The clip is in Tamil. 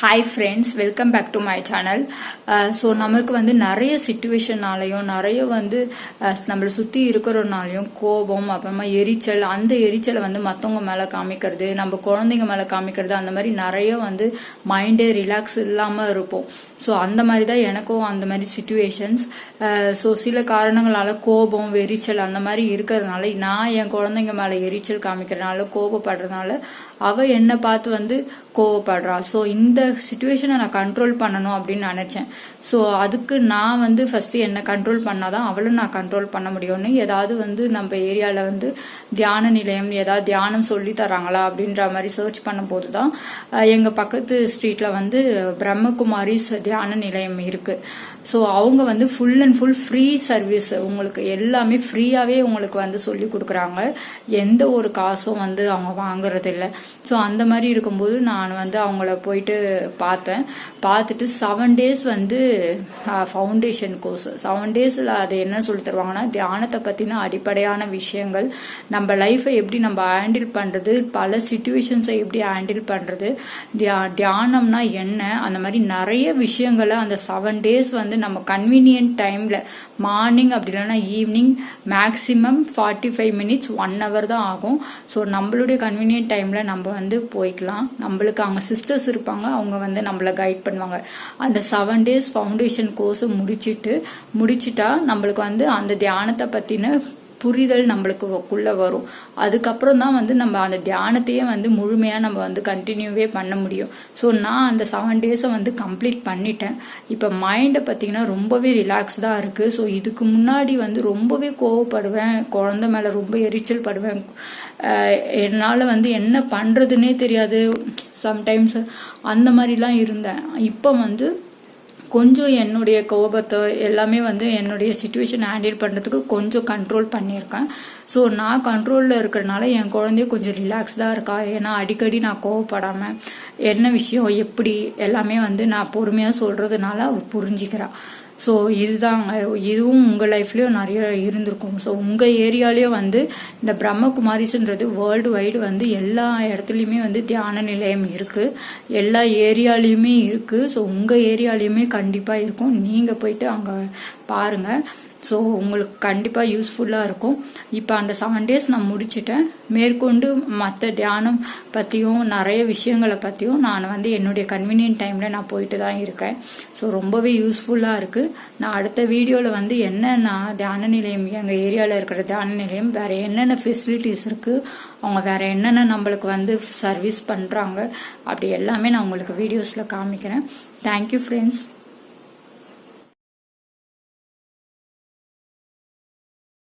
Hi friends welcome back to my channel so நம்மளுக்கு வந்து நிறைய சுச்சுவேஷனாலையும் நிறைய வந்து uh, நம்மளை சுற்றி இருக்கிறனாலையும் கோபம் அப்புறமா எரிச்சல் அந்த எரிச்சலை வந்து மற்றவங்க மேலே காமிக்கிறது நம்ம குழந்தைங்க மேலே காமிக்கிறது அந்த மாதிரி நிறைய வந்து மைண்டே ரிலாக்ஸ் இல்லாமல் இருப்போம். ஸோ அந்த மாதிரி தான் எனக்கும் அந்த மாதிரி சுச்சுவேஷன்ஸ் ஸோ சில காரணங்களால கோபம் வெறிச்சல் அந்த மாதிரி இருக்கிறதுனால நான் என் குழந்தைங்க மேலே எரிச்சல் காமிக்கிறதுனால கோபப்படுறதுனால அவ என்னை பார்த்து வந்து கோவப்படுறா ஸோ இந்த சுச்சுவேஷனை நான் கண்ட்ரோல் பண்ணணும் அப்படின்னு நினைச்சேன். ஸோ அதுக்கு நான் வந்து ஃபர்ஸ்ட் என்னை கண்ட்ரோல் பண்ணாதான் அவளும் நான் கண்ட்ரோல் பண்ண முடியும்னு ஏதாவது வந்து நம்ம ஏரியாவில் வந்து தியான நிலையம் ஏதாவது தியானம் சொல்லி தராங்களா அப்படின்ற மாதிரி சர்ச் பண்ணும்போது தான் எங்கள் பக்கத்து ஸ்ட்ரீட்டில் வந்து பிரம்மகுமாரி தியான நிலையம் இருக்கு. ஸோ அவங்க வந்து full and full free service உங்களுக்கு எல்லாமே ஃப்ரீயாகவே உங்களுக்கு வந்து சொல்லி கொடுக்குறாங்க. எந்த ஒரு காசும் வந்து அவங்க வாங்குறது இல்லை ஸோ அந்த மாதிரி இருக்கும்போது நான் வந்து அவங்கள போயிட்டு பார்த்தேன். பார்த்துட்டு செவன் டேஸ் வந்து ஃபவுண்டேஷன் கோர்ஸ் செவன் டேஸில் அது என்ன சொல்லி தருவாங்கன்னா தியானத்தை பற்றின அடிப்படையான விஷயங்கள். நம்ம லைஃப்பை எப்படி நம்ம ஹேண்டில் பண்ணுறது பல சுச்சுவேஷன்ஸை எப்படி ஹேண்டில் பண்ணுறது தியானம்னா என்ன அந்த மாதிரி நிறைய விஷயம் விஷயங்களை அந்த செவன் டேஸ் வந்து நம்ம கன்வீனியன்ட் டைமில் மார்னிங் அப்படி இல்லைன்னா evening maximum forty five minutes one hour தான் ஆகும். ஸோ நம்மளுடைய கன்வீனியன்ட் டைமில் நம்ம வந்து போய்க்கலாம். நம்மளுக்கு அங்கே சிஸ்டர்ஸ் இருப்பாங்க அவங்க வந்து நம்மளை கைட் பண்ணுவாங்க. அந்த செவன் டேஸ் ஃபவுண்டேஷன் கோர்ஸ் முடிச்சிட்டு முடிச்சிட்டா நம்மளுக்கு வந்து அந்த தியானத்தை பற்றின புரிதல் நம்மளுக்குள்ள வரும். அதுக்கப்புறம் தான் வந்து நம்ம அந்த தியானத்தையே வந்து முழுமையாக நம்ம வந்து கண்டினியூவே பண்ண முடியும். ஸோ நான் அந்த செவன் டேஸை வந்து கம்ப்ளீட் பண்ணிட்டேன். இப்போ மைண்டை பார்த்தீங்கன்னா ரொம்பவே ரிலாக்ஸ்டாக இருக்குது ஸோ இதுக்கு முன்னாடி வந்து ரொம்பவே கோவப்படுவேன். குழந்த மேலே ரொம்ப எரிச்சல் படுவேன். என்னால் வந்து என்ன பண்ணுறதுனே தெரியாது. சம்டைம்ஸ் அந்த மாதிரிலாம் இருந்தேன். இப்போ வந்து கொஞ்சம் என்னுடைய கோபத்தை எல்லாமே வந்து என்னுடைய சுச்சுவேஷன் ஹேண்டில் பண்ணுறதுக்கு கொஞ்சம் கண்ட்ரோல் பண்ணியிருக்கேன். ஸோ நான் கண்ட்ரோலில் இருக்கிறனால என் குழந்தைய கொஞ்சம் ரிலாக்ஸ்டாக இருக்கா? ஏன்னா அடிக்கடி நான் கோவப்படாமல் என்ன விஷயம் எப்படி எல்லாமே வந்து நான் பொறுமையாக சொல்கிறதுனால அவள் புரிஞ்சிக்கிறாள் ஸோ இதுதாங்க இதுவும் உங்கள் லைஃப்லேயும் நிறைய இருந்திருக்கும். ஸோ உங்கள் ஏரியாலேயும் வந்து இந்த பிரம்மகுமாரிஸ்ன்றது வேர்ல்டு வைடு வந்து எல்லா இடத்துலையுமே வந்து தியான நிலையம் இருக்குது எல்லா ஏரியாலேயுமே இருக்குது ஸோ உங்கள் ஏரியாலேயுமே கண்டிப்பாக இருக்கும். நீங்கள் போயிட்டு அங்கே பாருங்கள் ஸோ உங்களுக்கு கண்டிப்பாக யூஸ்ஃபுல்லாக இருக்கும். இப்போ அந்த செவன் டேஸ் நான் முடிச்சிட்டேன். மேற்கொண்டு மற்ற தியானம் பற்றியும் நிறைய விஷயங்களை பற்றியும் நான் வந்து என்னுடைய கன்வீனியன்ட் டைமில் நான் போயிட்டு தான் இருக்கேன். ஸோ ரொம்பவே யூஸ்ஃபுல்லாக இருக்குது நான் அடுத்த வீடியோவில் வந்து என்ன நான் தியான நிலையம் எங்கள் ஏரியாவில் இருக்கிற தியான நிலையம் வேறு என்னென்ன ஃபெசிலிட்டிஸ் இருக்குது அவங்க வேறு என்னென்ன நம்மளுக்கு வந்து சர்வீஸ் பண்ணுறாங்க அப்படி எல்லாமே நான் உங்களுக்கு வீடியோஸில் காமிக்கிறேன். Thank you friends